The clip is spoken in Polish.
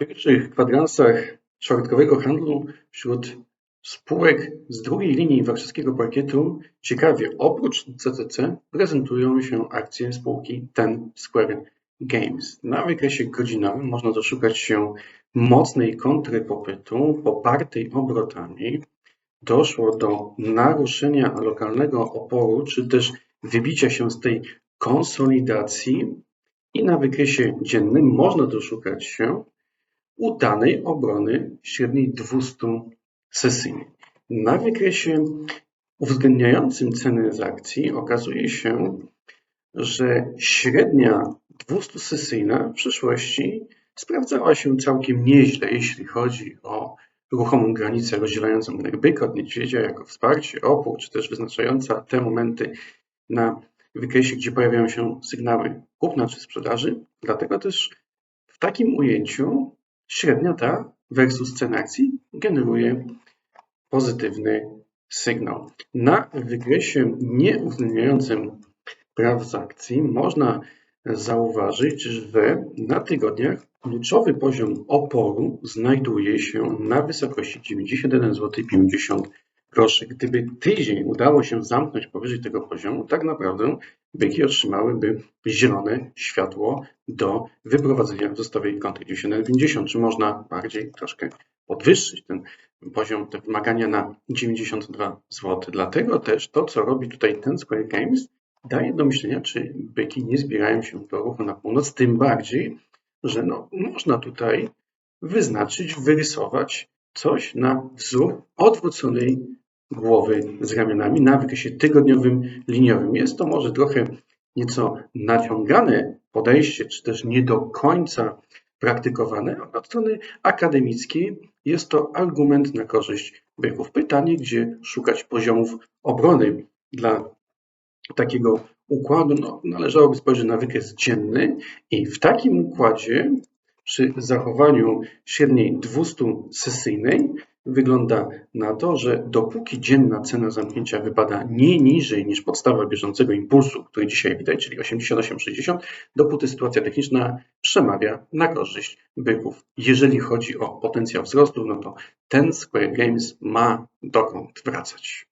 pierwszych kwadransach czwartkowego handlu wśród spółek z drugiej linii warszawskiego parkietu ciekawie oprócz CCC prezentują się akcje spółki Ten Square Games. Na wykresie godzinowym można doszukać się mocnej kontry popytu popartej obrotami. Doszło do naruszenia lokalnego oporu, czy też wybicia się z tej konsolidacji i na wykresie dziennym można doszukać się udanej obrony średniej 200 sesyjnej. Na wykresie uwzględniającym ceny z akcji okazuje się, że średnia 200 sesyjna w przyszłości sprawdzała się całkiem nieźle, jeśli chodzi o ruchomą granicę rozdzielającą byka od niedźwiedzia jako wsparcie, opór, czy też wyznaczająca te momenty na wykresie, gdzie pojawiają się sygnały kupna czy sprzedaży. Dlatego też w takim ujęciu średnia ta versus cena akcji generuje pozytywny sygnał. Na wykresie nieuwzględniającym praw z akcji można zauważyć, że na tygodniach kluczowy poziom oporu znajduje się na wysokości 91 zł 50 groszy. Gdyby tydzień udało się zamknąć powyżej tego poziomu, tak naprawdę byki otrzymałyby zielone światło do wyprowadzenia wzrostowej kontry 91,50. Czy można bardziej troszkę podwyższyć ten poziom, te wymagania na 92 zł. Dlatego też to, co robi tutaj ten Square Games, daje do myślenia, czy byki nie zbierają się do ruchu na północ, tym bardziej, że no, można tutaj wyznaczyć, wyrysować coś na wzór odwróconej głowy z ramionami na wykresie tygodniowym, liniowym. Jest to może trochę nieco naciągane podejście, czy też nie do końca praktykowane, a od strony akademickiej jest to argument na korzyść byków. Pytanie, gdzie szukać poziomów obrony dla takiego układu, no, należałoby spojrzeć na wykres dzienny i w takim układzie przy zachowaniu średniej 200 sesyjnej wygląda na to, że dopóki dzienna cena zamknięcia wypada nie niżej niż podstawa bieżącego impulsu, który dzisiaj widać, czyli 88,60, dopóty sytuacja techniczna przemawia na korzyść byków. Jeżeli chodzi o potencjał wzrostu, no to ten Square Games ma dokąd wracać.